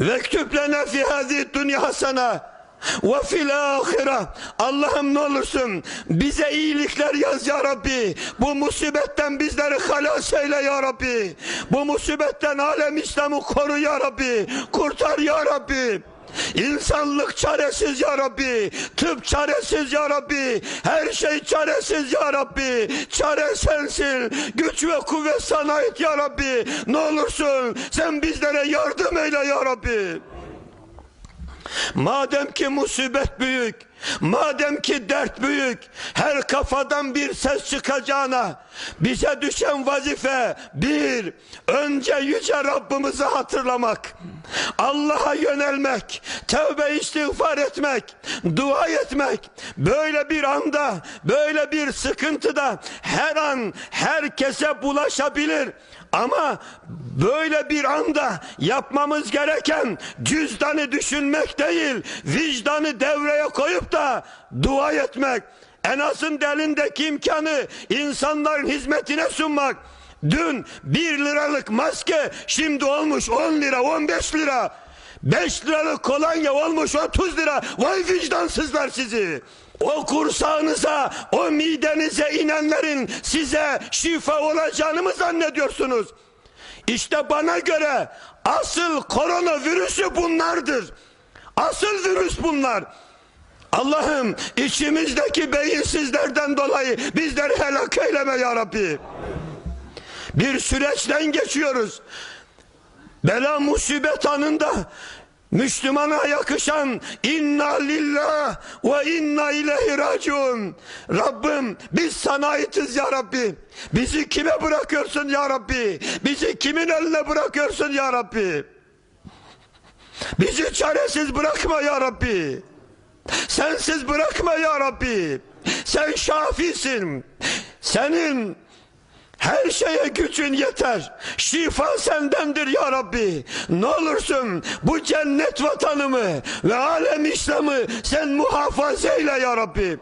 Vektüb lena fi hadi dünya hasana ve fil ahire Allah'ım ne olursun bize iyilikler yaz ya Rabbi. Bu musibetten bizleri halas eyle ya Rabbi. Bu musibetten alem İslam'ı koru ya Rabbi. Kurtar ya Rabbi. İnsanlık çaresiz ya Rabbi. Tıp çaresiz ya Rabbi. Her şey çaresiz ya Rabbi. Çare sensin. Güç ve kuvvet sana ait ya Rabbi. Ne olursun sen bizlere yardım eyle ya Rabbi. Madem ki musibet büyük, madem ki dert büyük, her kafadan bir ses çıkacağına, bize düşen vazife bir, önce yüce Rabbimizi hatırlamak, Allah'a yönelmek, tevbe istiğfar etmek, dua etmek, böyle bir anda, böyle bir sıkıntıda her an herkese bulaşabilir. Ama böyle bir anda yapmamız gereken cüzdanı düşünmek değil, vicdanı devreye koyup da dua etmek. En azın elindeki imkanı insanların hizmetine sunmak. Dün bir liralık maske şimdi olmuş 10 lira 15 lira. 5 liralık kolonya olmuş 30 lira. Vay vicdansızlar sizi. O kursağınıza, o midenize inenlerin size şifa olacağını mı zannediyorsunuz? İşte bana göre asıl koronavirüsü bunlardır. Asıl virüs bunlar. Allah'ım içimizdeki beyinsizlerden dolayı bizleri helak eyleme ya Rabbi. Bir süreçten geçiyoruz. Bela musibet anında Müslümana yakışan inna lillah ve inna ileyhi raciun. Rabbim biz sana aitiz ya Rabbi. Bizi kime bırakıyorsun ya Rabbi? Bizi kimin eline bırakıyorsun ya Rabbi? Bizi çaresiz bırakma ya Rabbi. Sensiz bırakma ya Rabbi. Sen şafisin. Senin her şeye gücün yeter. Şifa sendendir ya Rabbi. Ne olursun bu cennet vatanımı ve alem İslam'ı sen muhafaza eyle ya Rabbi.